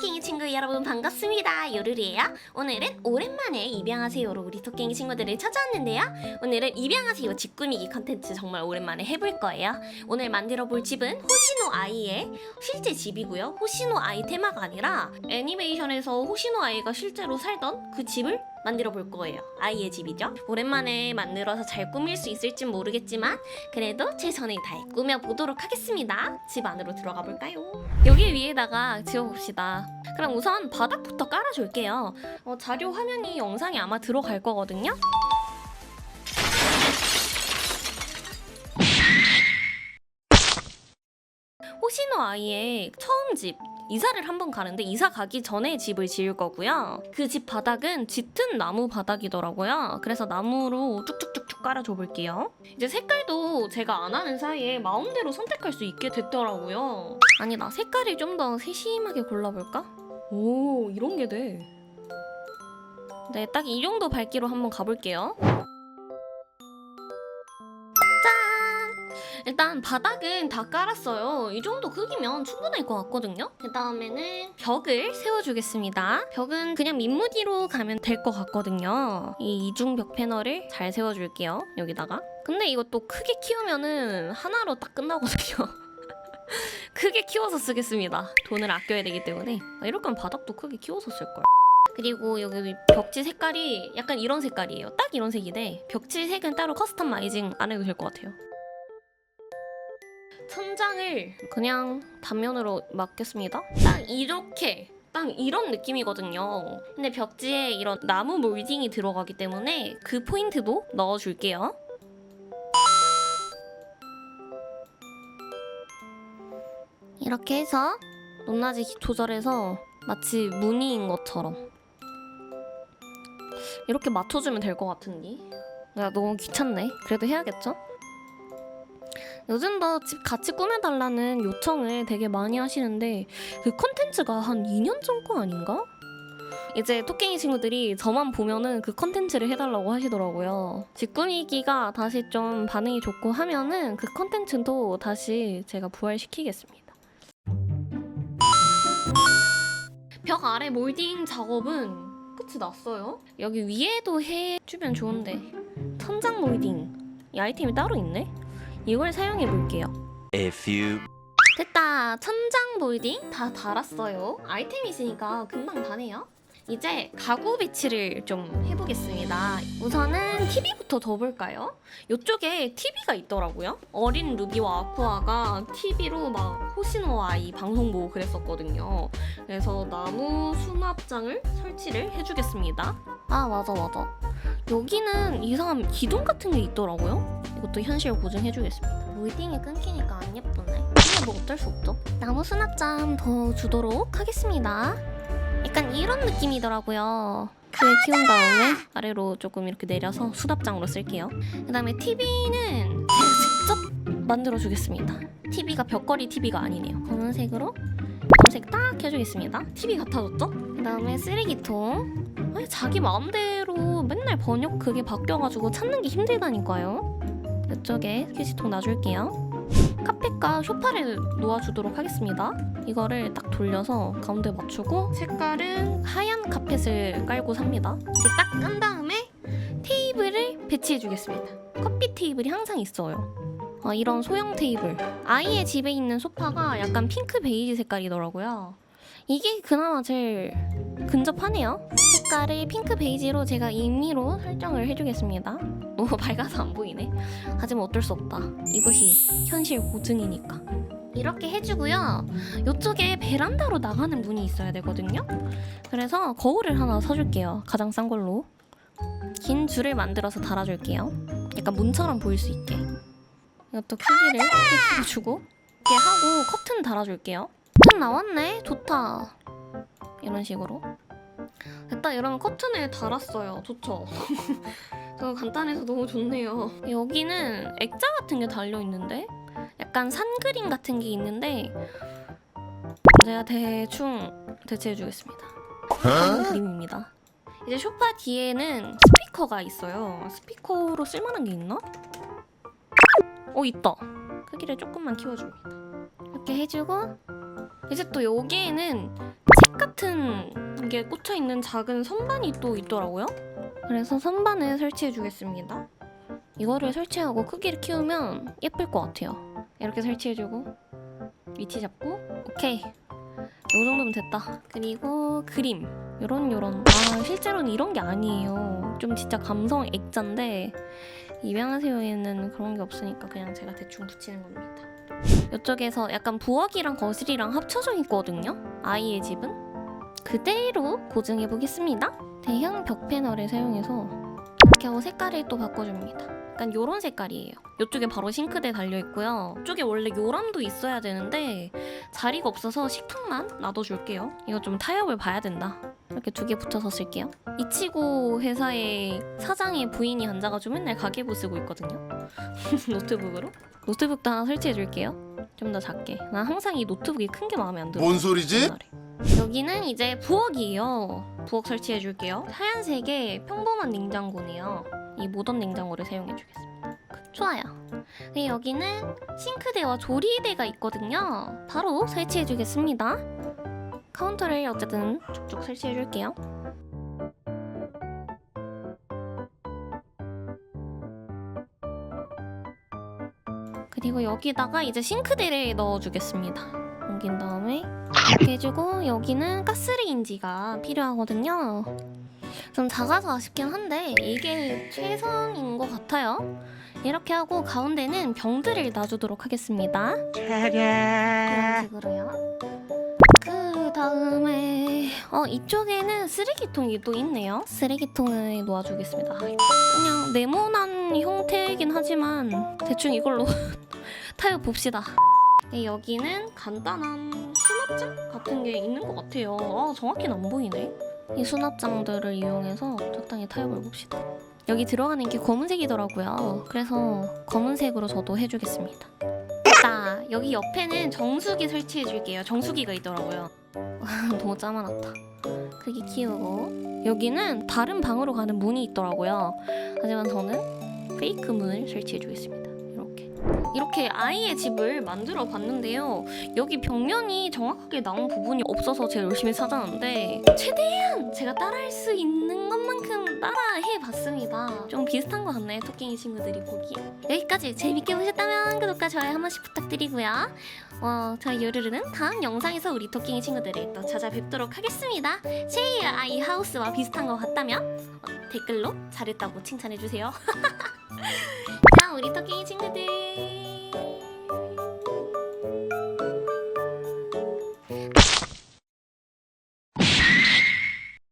토깽이 친구 여러분 반갑습니다. 요르리예요. 오늘은 오랜만에 입양하세요로 우리 토깽이 친구들을 찾아왔는데요. 오늘은 입양하세요 집 꾸미기 컨텐츠 정말 오랜만에 해볼 거예요. 오늘 만들어 볼 집은 호시노 아이의 실제 집이고요. 호시노 아이 테마가 아니라 애니메이션에서 호시노 아이가 실제로 살던 그 집을 만들어 볼 거예요. 아이의 집이죠. 오랜만에 만들어서 잘 꾸밀 수 있을진 모르겠지만 그래도 최선을 다해 꾸며 보도록 하겠습니다. 집 안으로 들어가 볼까요? 여기 위에다가 지어봅시다. 그럼 우선 바닥부터 깔아줄게요. 어, 자료 화면이 영상에 아마 들어갈 거거든요. 호시노 아이의 처음 집 이사를 한 번 가는데 이사 가기 전에 집을 지을 거고요. 그 집 바닥은 짙은 나무 바닥이더라고요. 그래서 나무로 쭉쭉쭉쭉 깔아줘 볼게요. 이제 색깔도 제가 안 하는 사이에 마음대로 선택할 수 있게 됐더라고요. 아니 나 색깔이 좀더 세심하게 골라볼까? 오 이런 게 돼. 네, 딱 이 정도 밝기로 한번 가볼게요. 일단 바닥은 다 깔았어요. 이 정도 크기면 충분할 것 같거든요. 그 다음에는 벽을 세워주겠습니다. 벽은 그냥 민무디로 가면 될 것 같거든요. 이 이중 벽 패널을 잘 세워줄게요. 여기다가. 근데 이것도 크게 키우면은 하나로 딱 끝나거든요. 크게 키워서 쓰겠습니다. 돈을 아껴야 되기 때문에. 아, 이럴 거면 바닥도 크게 키워서 쓸걸. 그리고 여기 벽지 색깔이 약간 이런 색깔이에요. 딱 이런 색인데 벽지 색은 따로 커스터마이징 안 해도 될 것 같아요. 천장을 그냥 단면으로 막겠습니다. 딱 이렇게 딱 이런 느낌이거든요. 근데 벽지에 이런 나무 몰딩이 들어가기 때문에 그 포인트도 넣어줄게요. 이렇게 해서 높낮이 조절해서 마치 무늬인 것처럼 이렇게 맞춰주면 될 것 같은데. 야 너무 귀찮네. 그래도 해야겠죠? 요즘도 집 같이 꾸며달라는 요청을 되게 많이 하시는데 그 컨텐츠가 한 2년 전 거 아닌가? 이제 토깽이 친구들이 저만 보면은 그 컨텐츠를 해달라고 하시더라고요. 집 꾸미기가 다시 좀 반응이 좋고 하면은 그 컨텐츠도 다시 제가 부활시키겠습니다. 벽 아래 몰딩 작업은 끝이 났어요. 여기 위에도 해 주면 좋은데 천장 몰딩 이 아이템이 따로 있네. 이걸 사용해 볼게요. A few 됐다. 천장 몰딩 다 달았어요. 아이템이 있으니까 금방 다네요. 이제 가구 배치를 좀 해보겠습니다. 우선은 TV부터 둬볼까요? 이쪽에 TV가 있더라고요. 어린 루비와 아쿠아가 TV로 막 호시노 아이 방송 보고 그랬었거든요. 그래서 나무 수납장을 설치를 해주겠습니다. 아 맞아 맞아. 여기는 이상한 기둥 같은 게 있더라고요. 이것도 현실 고증해주겠습니다. 몰딩이 끊기니까 안 예쁘네. 근데 뭐 어쩔 수 없죠. 나무 수납장 더 주도록 하겠습니다. 약간 이런 느낌이더라고요. 그 키운 다음에 아래로 조금 이렇게 내려서 수납장으로 쓸게요. 그 다음에 TV는 제가 직접 만들어주겠습니다. TV가 벽걸이 TV가 아니네요. 검은색으로 검색 딱 해주겠습니다. TV 같아졌죠? 그 다음에 쓰레기통. 아니, 자기 마음대로 맨날 번역 그게 바뀌어가지고 찾는 게 힘들다니까요. 이쪽에 휴지통 놔줄게요. 카펫과 소파를 놓아주도록 하겠습니다. 이거를 딱 돌려서 가운데 맞추고 색깔은 하얀 카펫을 깔고 삽니다. 이렇게 딱 깐 다음에 테이블을 배치해 주겠습니다. 커피 테이블이 항상 있어요. 아, 이런 소형 테이블. 아이의 집에 있는 소파가 약간 핑크 베이지 색깔이더라고요. 이게 그나마 제일 근접하네요. 색깔을 핑크 베이지로 제가 임의로 설정을 해주겠습니다. 너무 밝아서 안 보이네. 하지만 어쩔 수 없다. 이것이 현실 고증이니까. 이렇게 해주고요. 이쪽에 베란다로 나가는 문이 있어야 되거든요. 그래서 거울을 하나 사줄게요. 가장 싼 걸로. 긴 줄을 만들어서 달아줄게요. 약간 문처럼 보일 수 있게. 이것도 크기를 이렇게 줄여주고 이렇게 하고 커튼 달아줄게요. 커튼 나왔네. 좋다. 이런 식으로. 됐다 이러면 커튼을 달았어요. 좋죠? 저 간단해서 너무 좋네요. 여기는 액자 같은 게 달려 있는데 약간 산 그림 같은 게 있는데 제가 대충 대체해 주겠습니다. 그런 그림입니다. 이제 소파 뒤에는 스피커가 있어요. 스피커로 쓸만한 게 있나? 어 있다. 크기를 조금만 키워줍니다. 이렇게 해주고 이제 또 여기에는 책 같은 게 꽂혀 있는 작은 선반이 또 있더라고요. 그래서 선반을 설치해 주겠습니다. 이거를 설치하고 크기를 키우면 예쁠 것 같아요. 이렇게 설치해주고 위치 잡고 오케이. 요 정도면 됐다. 그리고 그림 요런 요런 아 실제로는 이런 게 아니에요. 좀 진짜 감성 액자인데 입양하세요에는 그런 게 없으니까 그냥 제가 대충 붙이는 겁니다. 이쪽에서 약간 부엌이랑 거실이랑 합쳐져 있거든요. 아이의 집은 그대로 고증해 보겠습니다. 대형 벽 패널을 사용해서 이렇게 하고 색깔을 또 바꿔줍니다. 약간 요런 색깔이에요. 이쪽에 바로 싱크대 달려 있고요. 이쪽에 원래 요람도 있어야 되는데 자리가 없어서 식탁만 놔둬줄게요. 이거 좀 타협을 봐야 된다. 이렇게 두 개 붙여서 쓸게요. 이치고 회사의 사장의 부인이 앉아가지고 맨날 가계부 쓰고 있거든요. 노트북으로. 노트북도 하나 설치해줄게요. 좀 더 작게. 난 항상 이 노트북이 큰 게 마음에 안 들어. 뭔 소리지? 옛날에. 여기는 이제 부엌이에요. 부엌 설치해 줄게요. 하얀색의 평범한 냉장고네요. 이 모던 냉장고를 사용해 주겠습니다. 좋아요. 그리고 여기는 싱크대와 조리대가 있거든요. 바로 설치해 주겠습니다. 카운터를 어쨌든 쭉쭉 설치해 줄게요. 그리고 여기다가 이제 싱크대를 넣어주겠습니다. 옮긴 다음에 이렇게 해주고 여기는 가스레인지가 필요하거든요. 좀 작아서 아쉽긴 한데 이게 최선인 것 같아요. 이렇게 하고 가운데는 병들을 놔주도록 하겠습니다. 이런 식으로요. 그 다음에 어 이쪽에는 쓰레기통이 또 있네요. 쓰레기통을 놓아주겠습니다. 그냥 네모난 형태이긴 하지만 대충 이걸로 타협 봅시다. 네, 여기는 간단한 수납장 같은 게 있는 것 같아요. 아, 정확히는 안 보이네. 이 수납장들을 이용해서 적당히 타협을 봅시다. 여기 들어가는 게 검은색이더라고요. 그래서 검은색으로 저도 해주겠습니다. 됐다. 여기 옆에는 정수기 설치해줄게요. 정수기가 있더라고요. 너무 짜만하다. 크기 키우고 여기는 다른 방으로 가는 문이 있더라고요. 하지만 저는 페이크 문을 설치해주겠습니다. 이렇게 아이의 집을 만들어 봤는데요. 여기 벽면이 정확하게 나온 부분이 없어서 제가 열심히 찾았는데 최대한 제가 따라할 수 있는 것만큼 따라해 봤습니다. 좀 비슷한 것 같네 토끼이 친구들이 보기에. 여기까지 재밌게 보셨다면 구독과 좋아요 한 번씩 부탁드리고요. 어, 저희 요르르는 다음 영상에서 우리 토끼이 친구들을 또 찾아뵙도록 하겠습니다. 제 아이 하우스와 비슷한 것 같다면 어, 댓글로 잘했다고 칭찬해주세요. 자, 우리 토끼이 친구들